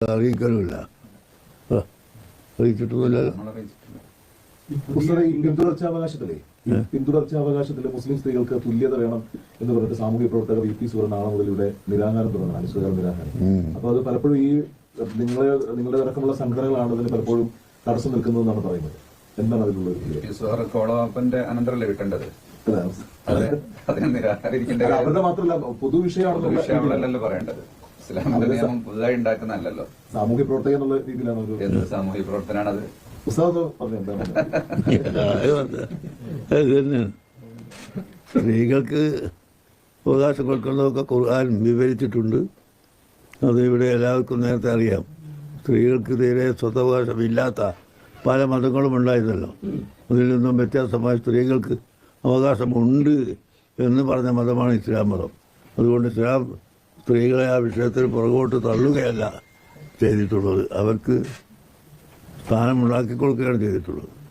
അറിയിക്കലുമില്ല പിന്തുടർച്ചാവകാശത്തിലെ മുസ്ലിം സ്ത്രീകൾക്ക് തുല്യത വേണം എന്ന് പറഞ്ഞിട്ട് സാമൂഹ്യ പ്രവർത്തകർ വി. പി. സുവർണ നാളെ മുതൽ ഇവിടെ നിരാഹാരം തുടങ്ങണം അനുസ്വകാര നിരാഹാരം. അപ്പൊ അത് പലപ്പോഴും ഈ നിങ്ങളെ നിങ്ങളുടെ അടക്കമുള്ള സംഘടനകളാണ് അതിന് പലപ്പോഴും തടസ്സം നിൽക്കുന്നതെന്നാണ് പറയുന്നത്. എന്താണ് അതിലുള്ള. കോളാപ്പന്റെ അനന്തരല്ലേ കിട്ടേണ്ടത് അതിനെ അവരുടെ മാത്രമല്ല പൊതുവിഷയമാണല്ലോ പറയേണ്ടത്. ഇസ്ലാമിന്റെ നിയമം പുതുതായി ഉണ്ടാക്കുന്നതല്ലല്ലോ. സാമൂഹ്യ പ്രവർത്തക എന്നുള്ള രീതിയിലാണ് ഒരു എന്ത് സാമൂഹ്യ പ്രവർത്തനാണത്? ഉസ്താദ് പറഞ്ഞു എന്താണ് അത്. തന്നെയാണ് സ്ത്രീകൾക്ക് അവകാശം കൊടുക്കുന്നതൊക്കെ ഖുർആൻ വിവരിച്ചിട്ടുണ്ട്. അത് ഇവിടെ എല്ലാവർക്കും നേരത്തെ അറിയാം. സ്ത്രീകൾക്ക് തീരെ സ്വത്തവകാശമില്ലാത്ത പല മതങ്ങളും ഉണ്ടായിരുന്നല്ലോ. അതിൽ നിന്നും വ്യത്യാസമായി സ്ത്രീകൾക്ക് അവകാശമുണ്ട് എന്ന് പറഞ്ഞ മതമാണ് ഇസ്ലാം മതം. അതുകൊണ്ട് ഇസ്ലാം സ്ത്രീകളെ ആ വിഷയത്തിൽ പുറകോട്ട് തള്ളുകയല്ല ചെയ്തിട്ടുള്ളത്. അവർക്ക് സ്ഥാനമുണ്ടാക്കി കൊടുക്കുകയാണ് ചെയ്തിട്ടുള്ളത്.